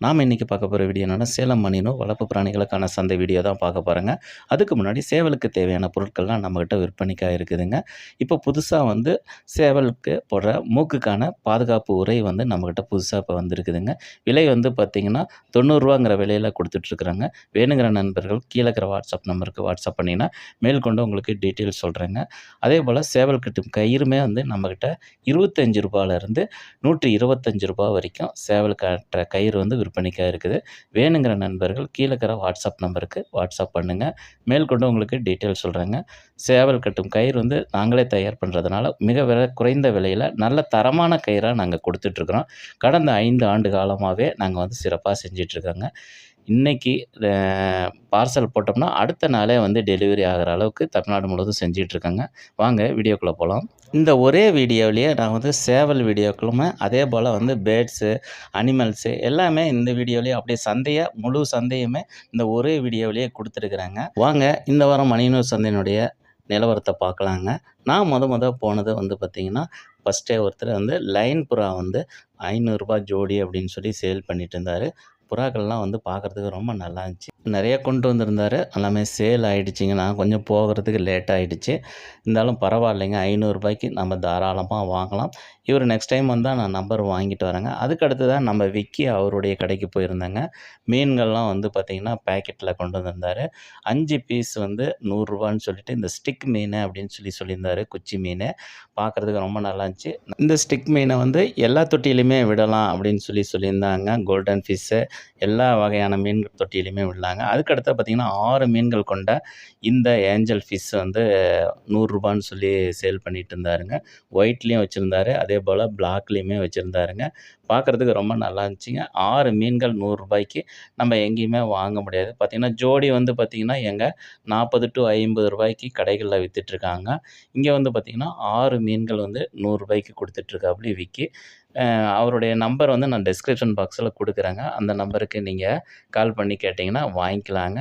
நாம் இன்றைக்கி பார்க்க போகிற வீடியோ என்னென்னா சேலம் மணினோ வளர்ப்பு பிராணிகளுக்கான சந்தை வீடியோ தான் பார்க்க போகிறேங்க அதுக்கு முன்னாடி சேவலுக்கு தேவையான பொருட்கள்லாம் நம்மக்கிட்ட விற்பனைக்காக இருக்குதுங்க. இப்போ புதுசாக வந்து சேவலுக்கு போடுற மூக்குக்கான பாதுகாப்பு உரை வந்து நம்மக்கிட்ட புதுசாக இப்போ வந்துருக்குதுங்க. விலை வந்து பார்த்திங்கன்னா தொண்ணூறுரூவாங்கிற விலையில் கொடுத்துட்ருக்குறாங்க. வேணுங்கிற நண்பர்கள் கீழே இருக்கிற வாட்ஸ்அப் நம்பருக்கு வாட்ஸ்அப் பண்ணிங்கன்னா மேற்கொண்டு உங்களுக்கு டீட்டெயில்ஸ் சொல்கிறேங்க அதே போல் சேவல் கட்டும் கயிறுமே வந்து நம்மக்கிட்ட இருபத்தஞ்சி ரூபாயிலேருந்து நூற்றி இருபத்தஞ்சி ரூபா வரைக்கும் சேவல் கட்டுற கயிறு வந்து விற்பனைக்காக இருக்குது. வேணுங்கிற நண்பர்கள் கீழே இருக்கிற வாட்ஸ்அப் நம்பருக்கு வாட்ஸ்அப் பண்ணுங்கள் மேற்கொண்டு உங்களுக்கு டீட்டெயில் சொல்கிறேங்க சேவல் கட்டும் கயிறு வந்து நாங்களே தயார் பண்ணுறதுனால மிக விலை குறைந்த விலையில் நல்ல தரமான கயிறாக நாங்கள் கொடுத்துட்ருக்குறோம் கடந்த ஐந்து ஆண்டு காலமாகவே நாங்கள் வந்து சிறப்பாக செஞ்சிட்ருக்கோங்க இன்றைக்கி பார்சல் போட்டோம்னா அடுத்த நாளே வந்து டெலிவரி ஆகிற அளவுக்கு தமிழ்நாடு முழுவதும் செஞ்சிகிட்ருக்காங்க வாங்க வீடியோக்குள்ளே போகலாம் இந்த ஒரே வீடியோவிலேயே நான் வந்து சேவல் வீடியோக்களுமே அதே போல் வந்து பேர்ட்ஸு அனிமல்ஸு எல்லாமே இந்த வீடியோலேயே அப்படியே சந்தையை முழு சந்தையுமே இந்த ஒரே வீடியோவிலேயே கொடுத்துருக்குறாங்க. வாங்க இந்த வாரம் மணிநூர் சந்தையினுடைய நிலவரத்தை பார்க்கலாங்க. நான் முத முத போனது வந்து பார்த்திங்கன்னா ஃபஸ்ட்டே ஒருத்தர் வந்து லைன் புறா வந்து ஐநூறுரூபா ஜோடி அப்படின்னு சொல்லி சேல் பண்ணிட்டு இருந்தார். புறாக்கள்லாம் வந்து பார்க்குறதுக்கு ரொம்ப நல்லா இருந்துச்சு. நிறைய கொண்டு வந்திருந்தாரு. எல்லாமே சேல் ஆகிடுச்சிங்க நான் கொஞ்சம் போகிறதுக்கு லேட் ஆகிடுச்சு இருந்தாலும் பரவாயில்லைங்க. ஐநூறுரூபாய்க்கு நம்ம தாராளமாக வாங்கலாம். இவர் நெக்ஸ்ட் டைம் வந்தால் நான் நம்பர் வாங்கிட்டு வரேங்க. அதுக்கு அடுத்து தான் நம்ம விக்கி அவருடைய கடைக்கு போயிருந்தேங்க. மீன்கள்லாம் வந்து பார்த்திங்கன்னா பேக்கெட்டில் கொண்டு வந்திருந்தார். அஞ்சு பீஸ் வந்து நூறுரூவான்னு சொல்லிட்டு இந்த ஸ்டிக் மீன் அப்படின்னு சொல்லி சொல்லியிருந்தார் குச்சி மீன். பார்க்குறதுக்கு ரொம்ப நல்லா இருந்துச்சு. இந்த ஸ்டிக் மீனை வந்து எல்லா தொட்டியிலையுமே விடலாம் அப்படின்னு சொல்லி சொல்லியிருந்தாங்க. கோல்டன் ஃபிஷ்ஷு எல்லா வகையான மீன் தொட்டியிலையுமே விடலாங்க. அதுக்கடுத்து பார்த்திங்கன்னா ஆறு மீன்கள் கொண்ட இந்த ஏஞ்சல் ஃபிஷ் வந்து நூறுரூபான்னு சொல்லி சேல் பண்ணிட்டு இருந்தாருங்க. ஒயிட்லேயும் வச்சுருந்தாரு. அதே அதே போல் பிளாக்லேயுமே வச்சுருந்தாருங்க. பார்க்குறதுக்கு ரொம்ப நல்லா இருந்துச்சுங்க. ஆறு மீன்கள் நூறுரூபாய்க்கு நம்ம எங்கேயுமே வாங்க முடியாது. பார்த்திங்கன்னா ஜோடி வந்து பார்த்திங்கன்னா எங்கே நாற்பது டு ஐம்பது ரூபாய்க்கு கடைகளில் விற்றுட்ருக்காங்க இங்கே வந்து பார்த்திங்கன்னா ஆறு மீன்கள் வந்து நூறுரூபாய்க்கு கொடுத்துட்ருக்காப்புல விற்கி அவருடைய நம்பர் வந்து நான் டிஸ்கிரிப்ஷன் பாக்ஸில் கொடுக்குறேங்க. அந்த நம்பருக்கு நீங்கள் கால் பண்ணி கேட்டிங்கன்னா வாங்கிக்கலாங்க.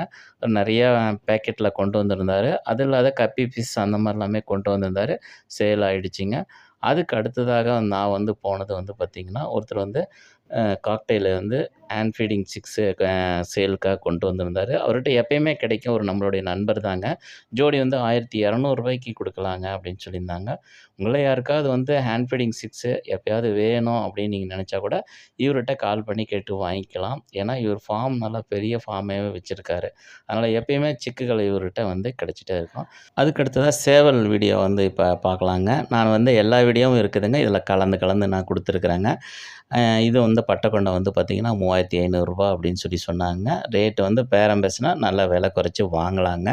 நிறையா பேக்கெட்டில் கொண்டு வந்திருந்தார். அது இல்லாத கப்பி பீஸ் அந்த மாதிரிலாமே கொண்டு வந்திருந்தார். சேல் ஆகிடுச்சிங்க அதுக்கு அடுத்ததாக நான் வந்து போனது வந்து பார்த்திங்கன்னா ஒருத்தர் வந்து காக்டெயில வந்து ஹேண்ட் ஃபீடிங் சிக்ஸு சேலுக்காக கொண்டு வந்திருந்தார். அவர்கிட்ட எப்பயுமே கிடைக்கும். ஒரு நம்மளுடைய நண்பர் தாங்க. ஜோடி வந்து ஆயிரத்தி இரநூறுபாய்க்கு கொடுக்கலாங்க அப்படின்னு சொல்லியிருந்தாங்க. உங்களை யாருக்காவது வந்து ஹேண்ட் ஃபீடிங் சிக்ஸு எப்போயாவது வேணும் அப்படின்னு நீங்கள் நினச்சா கூட இவர்கிட்ட கால் பண்ணி கேட்டு வாங்கிக்கலாம். ஏன்னா இவர் ஃபார்ம் நல்லா பெரிய ஃபார்மாகவே வச்சுருக்காரு. அதனால் எப்பயுமே சிக்குகள் இவர்கிட்ட வந்து கிடச்சிட்டே இருக்கும். அதுக்கடுத்ததாக சேவல் வீடியோ வந்து இப்போ பார்க்கலாங்க. நான் வந்து எல்லா வீடியோவும் இருக்குதுங்க. இதில் கலந்து கலந்து நான் கொடுத்துருக்குறேங்க. இது வந்து பட்டக்கொண்டை வந்து பார்த்திங்கன்னா மூவாயிரத்தி ஐநூறுரூவா அப்படின்னு சொல்லி சொன்னாங்க. ரேட்டு வந்து பேரம் பேசுனா நல்லா விலை குறைச்சி வாங்கலாங்க.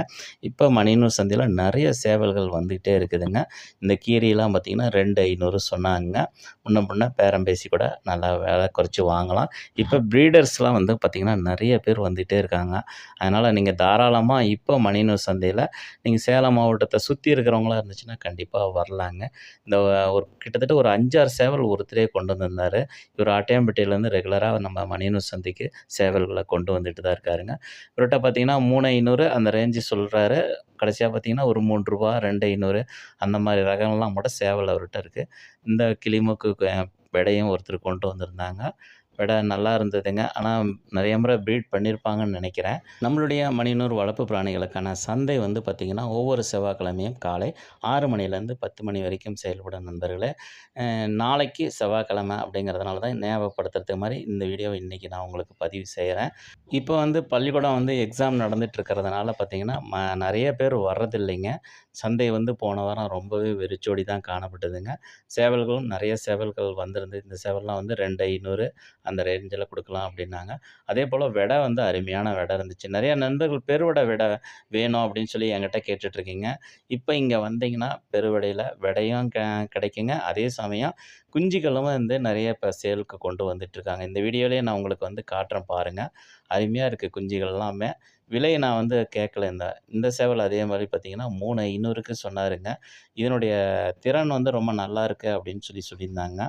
இப்போ மணிநூர் சந்தையில் நிறைய சேவல்கள் வந்துக்கிட்டே இருக்குதுங்க. இந்த கீரையெல்லாம் பார்த்திங்கன்னா ரெண்டு ஐநூறு சொன்னாங்க. முன்ன முன்ன பேரம் பேசி கூட நல்லா விலை குறைச்சி வாங்கலாம். இப்போ ப்ரீடர்ஸ்லாம் வந்து பார்த்திங்கன்னா நிறைய பேர் வந்துகிட்டே இருக்காங்க. அதனால் நீங்கள் தாராளமாக இப்போ மணிநூர் சந்தையில் நீங்கள் சேலம் மாவட்டத்தை சுற்றி இருக்கிறவங்களா இருந்துச்சுன்னா கண்டிப்பாக வரலாங்க. இந்த ஒரு கிட்டத்தட்ட ஒரு அஞ்சாறு சேவல் ஒருத்தரே கொண்டு வந்திருந்தார். இவர் ஆட்டையாம்பட்டியிலேருந்து ரெகுலராக நம்ம மணியனூர் சந்தைக்கு சேவல்களை கொண்டு வந்துட்டு தான் இருக்காருங்க. இவர்கிட்ட பார்த்தீங்கன்னா மூணு ஐநூறு அந்த ரேஞ்சு சொல்கிறாரு கடைசியாக பார்த்தீங்கன்னா ஒரு மூணு ரூபா ரெண்டு ஐநூறு அந்த மாதிரி ரகம்லாம் கூட சேவல் அவர்கிட்ட இருக்குது இந்த கிளிமுக்கு விடையும் ஒருத்தர் கொண்டு வந்திருந்தாங்க. விட நல்லா இருந்ததுங்க. ஆனால் நிறைய முறை ப்ரீட் பண்ணியிருப்பாங்கன்னு நினைக்கிறேன். நம்மளுடைய மணிநூறு வளர்ப்பு பிராணிகளுக்கான சந்தை வந்து பார்த்திங்கன்னா ஒவ்வொரு செவ்வாய்க்கிழமையும் காலை ஆறு மணிலேருந்து பத்து மணி வரைக்கும் செயல்படும் நண்பர்களே. நாளைக்கு செவ்வாய்க்கிழமை அப்படிங்கிறதுனால தான் ஞாபகப்படுத்துறது மாதிரி இந்த வீடியோ இன்றைக்கி நான் உங்களுக்கு பதிவு செய்கிறேன் இப்போ வந்து பள்ளிக்கூடம் வந்து எக்ஸாம் நடந்துகிட்ருக்கிறதுனால பார்த்திங்கன்னா ம நிறைய பேர் வர்றதில்லைங்க. சந்தை வந்து போன வாரம் ரொம்பவே வெறிச்சோடி தான் காணப்பட்டதுங்க. சேவல்களும் நிறைய சேவல்கள் வந்திருந்து இந்த சேவல்லாம் வந்து ரெண்டு ஐநூறு அந்த ரேஞ்சில் கொடுக்கலாம் அப்படின்னாங்க. அதே போல் விடை வந்து அருமையான விடை இருந்துச்சு. நிறையா நண்பர்கள் பெருவடை விடை வேணும் அப்படின்னு சொல்லி என்கிட்ட கேட்டுட்ருக்கீங்க. இப்போ இங்கே வந்தீங்கன்னா பெருவடையில் விடையும் க கிடைக்குங்க. அதே சமயம் குஞ்சுகளும் வந்து நிறைய இப்போ சேலுக்கு கொண்டு வந்துட்டுருக்காங்க இந்த வீடியோலேயே நான் உங்களுக்கு வந்து காட்டுறேன் பாருங்கள் அருமையாக இருக்குது குஞ்சுகள் எல்லாமே. விலையை நான் வந்து கேட்கல. இந்த இந்த சேவல் அதே மாதிரி பார்த்தீங்கன்னா மூணு ஐநூறுக்கு சொன்னாருங்க. இதனுடைய திறன் வந்து ரொம்ப நல்லா இருக்குது அப்படின்னு சொல்லி சொல்லியிருந்தாங்க.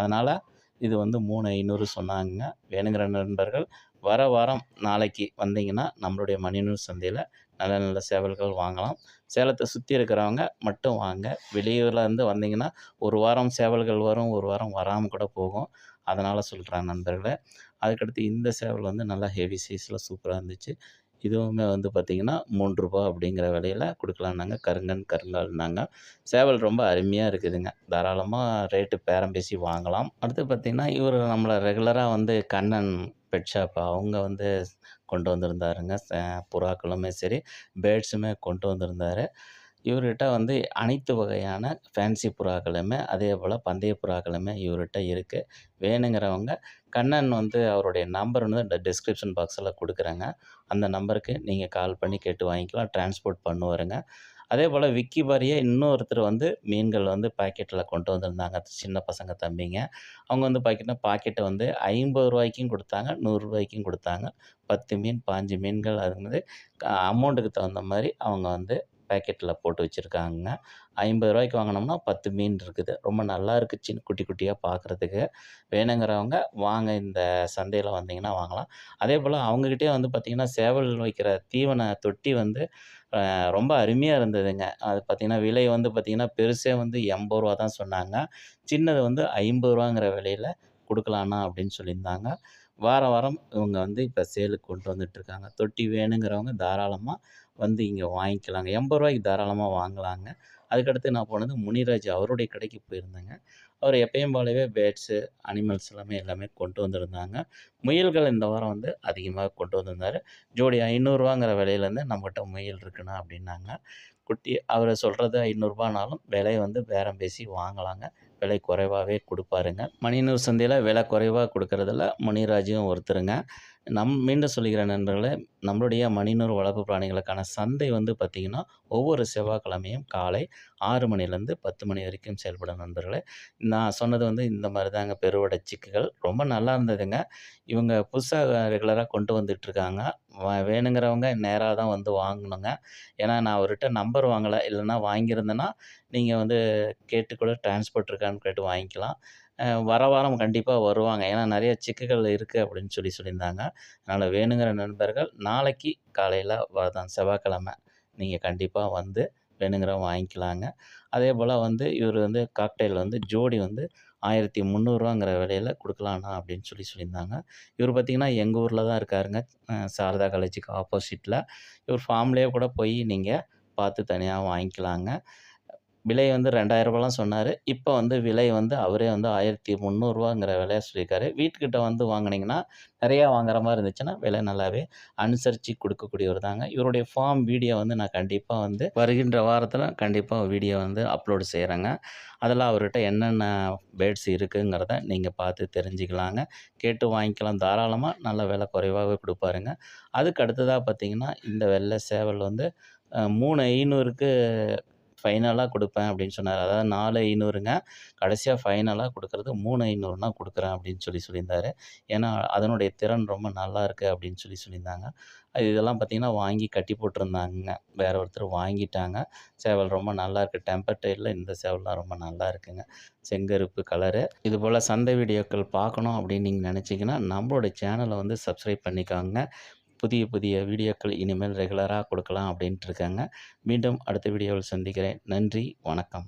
அதனால் இது வந்து மூணு ஐநூறு சொன்னாங்க. வேணுங்கிற நண்பர்கள் வர வாரம் நாளைக்கு வந்தீங்கன்னா நம்மளுடைய மணிநூல் சந்தையில் நல்ல நல்ல சேவல்கள் வாங்கலாம். சேலத்தை சுற்றி இருக்கிறவங்க மட்டும் வாங்க. வெளியூர்லேருந்து வந்தீங்கன்னா ஒரு வாரம் சேவல்கள் வரும் ஒரு வாரம் வராமல் கூட போகும். அதனால் சொல்கிறேன் நண்பர்களே. அதுக்கடுத்து இந்த சேவல் வந்து நல்லா ஹெவி சைஸில் சூப்பராக இருந்துச்சு. இதுவுமே வந்து பார்த்திங்கன்னா மூன்று ரூபா அப்படிங்கிற விலையில கொடுக்கலான்னாங்க கருங்கன் கருங்கால்னாங்க. சேவல் ரொம்ப அருமையாக இருக்குதுங்க. தாராளமாக ரேட்டு பேரம் பேசி வாங்கலாம். அடுத்து பார்த்திங்கன்னா இவர் நம்மளை ரெகுலராக வந்து கண்ணன் பெட் ஷாப் அவங்க வந்து கொண்டு வந்திருந்தாருங்க. ச- புறாக்களுமே சரி பேர்ட்ஸுமே கொண்டு வந்திருந்தாரு. இவர்கிட்ட வந்து அனைத்து வகையான ஃபேன்சி புறாக்களுமே அதே போல் பந்தய புறாக்களுமே இவர்கிட்ட இருக்குது வேணுங்கிறவங்க கண்ணன் வந்து அவருடைய நம்பர் வந்து இந்த டிஸ்கிரிப்ஷன் பாக்ஸில் கொடுக்குறேங்க. அந்த நம்பருக்கு நீங்கள் கால் பண்ணி கேட்டு வாங்கிக்கலாம் டிரான்ஸ்போர்ட் பண்ணுவாருங்க. அதே போல் விக்கி பாரியே இன்னொருத்தர் வந்து மீன்கள் வந்து பாக்கெட்டில் கொண்டு வந்திருந்தாங்க. சின்ன பசங்க தம்பிங்க. அவங்க வந்து பார்த்திங்கன்னா பாக்கெட்டை வந்து ஐம்பது ரூபாய்க்கும் கொடுத்தாங்க நூறுரூவாய்க்கும் கொடுத்தாங்க. பத்து மீன் பாஞ்சு மீன்கள் அது வந்து அமௌண்ட்டுக்கு தகுந்த மாதிரி அவங்க வந்து பேக்கெட்டில் போட்டு வச்சுருக்காங்க. ஐம்பது ரூபாய்க்கு வாங்கினோம்னா பத்து மீன் இருக்குது. ரொம்ப நல்லா இருக்குது சின்ன குட்டி குட்டியாக பார்க்குறதுக்கு வேணுங்கிறவங்க வாங்க இந்த சந்தையில் வந்தீங்கன்னா வாங்கலாம். அதே போல் அவங்கக்கிட்டே வந்து பார்த்திங்கன்னா சேவல் வைக்கிற தீவன தொட்டி வந்து ரொம்ப அருமையாக இருந்ததுங்க. அது பார்த்திங்கன்னா விலை வந்து பார்த்திங்கன்னா பெருசே வந்து எண்பது ரூபா தான் சொன்னாங்க. சின்னது வந்து ஐம்பது ரூபாங்கிற விலையில் கொடுக்கலாண்ணா அப்படின்னு சொல்லியிருந்தாங்க. வாரம் வாரம் இவங்க வந்து இப்போ சேலுக்கு கொண்டு வந்துட்டுருக்காங்க தொட்டி வேணுங்கிறவங்க தாராளமாக வந்து இங்கே வாங்கிக்கலாங்க. எண்பது ரூபாய்க்கு தாராளமாக வாங்கலாங்க. அதுக்கடுத்து நான் போனது முனிராஜ் அவருடைய கடைக்கு போயிருந்தேங்க. அவர் எப்பயும் போலவே பேர்ட்ஸு அனிமல்ஸ் எல்லாமே எல்லாமே கொண்டு வந்திருந்தாங்க. முயல்கள் இந்த வாரம் வந்து அதிகமாக கொண்டு வந்திருந்தார். ஜோடி ஐநூறுரூவாங்கிற விலையிலேருந்து நம்மகிட்ட முயல் இருக்குண்ணா அப்படின்னாங்க. குட்டி அவர் சொல்கிறது ஐநூறுரூபானாலும் விலையை வந்து பேரம் பேசி வாங்கலாங்க. விலை குறைவாகவே கொடுப்பாருங்க. மணிநூர் சந்தையில் விலை குறைவாக கொடுக்கறதுல முனிராஜும் ஒருத்தருங்க. நம் மீண்டும் சொல்லுகிற நண்பர்களே நம்மளுடைய மணிநூறு வளர்ப்பு பிராணிகளுக்கான சந்தை வந்து பார்த்திங்கன்னா ஒவ்வொரு செவ்வாய்க்கிழமையும் காலை ஆறு மணிலேருந்து பத்து மணி வரைக்கும் செயல்படும் நண்பர்களே. நான் சொன்னது வந்து இந்த மாதிரி தாங்க பெருவடை சிக்குகள் ரொம்ப நல்லா இருந்ததுங்க. இவங்க புதுசாக ரெகுலராக கொண்டு வந்துட்டுருக்காங்க வேணுங்கிறவங்க நேராக தான் வந்து வாங்கணுங்க. ஏன்னா நான் அவர்கிட்ட நம்பர் வாங்கலை. இல்லைன்னா வாங்கியிருந்தேன்னா நீங்கள் வந்து கேட்டு கூட டிரான்ஸ்போர்ட் இருக்கான்னு கேட்டு வாங்கிக்கலாம். வர வாரம் கண்டிப்பாக வருவாங்க. ஏன்னா நிறைய சிக்குகள் இருக்குது அப்படின்னு சொல்லி சொல்லியிருந்தாங்க. அதனால் வேணுங்கிற நண்பர்கள் நாளைக்கு காலையில் வரதான் செவ்வாய்க்கிழமை நீங்கள் கண்டிப்பாக வந்து வேணுங்கிறவங்க வாங்கிக்கலாங்க. அதே போல் வந்து இவர் வந்து காக்டெயில் வந்து ஜோடி வந்து ஆயிரத்தி முந்நூறுரூவாங்கிற விலையில் கொடுக்கலாண்ணா அப்படின்னு சொல்லி சொல்லியிருந்தாங்க. இவர் பார்த்திங்கன்னா எங்கள் ஊரில் தான் இருக்காருங்க. சாரதா காலேஜுக்கு ஆப்போசிட்டில் இவர் ஃபார்ம்லேயே கூட போய் நீங்கள் பார்த்து தனியாக வாங்கிக்கலாங்க. விலை வந்து ரெண்டாயிரரூபாலாம் சொன்னார். இப்போ வந்து விலை வந்து அவரே வந்து ஆயிரத்தி முந்நூறுரூவாங்கிற விலையை சொல்லியிருக்காரு. வீட்டுக்கிட்ட வந்து வாங்குனீங்கன்னா நிறையா வாங்குற மாதிரி இருந்துச்சுன்னா விலை நல்லாவே அனுசரித்து கொடுக்கக்கூடியவர் தாங்க. இவருடைய ஃபார்ம் வீடியோ வந்து நான் கண்டிப்பாக வந்து வருகின்ற வாரத்தில் கண்டிப்பாக வீடியோ வந்து அப்லோடு செய்கிறேங்க அதில் அவர்கிட்ட என்னென்ன பேர்ட்ஸ் இருக்குங்கிறத நீங்கள் பார்த்து தெரிஞ்சுக்கலாங்க. கேட்டு வாங்கிக்கலாம். தாராளமாக நல்ல விலை குறைவாகவே கொடுப்பாருங்க. அதுக்கு அடுத்ததாக பார்த்தீங்கன்னா இந்த வெள்ளை சேவல் வந்து மூணு ஐநூறுக்கு ஃபைனலாக கொடுப்பேன் அப்படின்னு சொன்னார். அதாவது நாலு ஐநூறுங்க. கடைசியாக ஃபைனலாக கொடுக்குறது மூணு ஐநூறுனா கொடுக்குறேன் அப்படின்னு சொல்லி சொல்லியிருந்தாரு. ஏன்னா அதனுடைய திறன் ரொம்ப நல்லா இருக்குது அப்படின்னு சொல்லி சொல்லியிருந்தாங்க. இதெல்லாம் பார்த்திங்கன்னா வாங்கி கட்டி போட்டிருந்தாங்க. வேற ஒருத்தர் வாங்கிட்டாங்க. சேவல் ரொம்ப நல்லா இருக்குது டெம்பர் டைலில் இந்த சேவல்லாம் ரொம்ப நல்லா இருக்குங்க. செங்கருப்பு கலரு இது போல் சந்தை வீடியோக்கள் பார்க்கணும் அப்படின்னு நீங்கள் நினச்சிங்கன்னா நம்மளோட சேனலை வந்து சப்ஸ்கிரைப் பண்ணிக்கோங்க. புதிய புதிய வீடியோக்கள் இனிமேல் ரெகுலராக கொடுக்கலாம் அப்படின்ட்டு இருக்காங்க. மீண்டும் அடுத்த வீடியோவில் சந்திக்கிறேன். நன்றி வணக்கம்.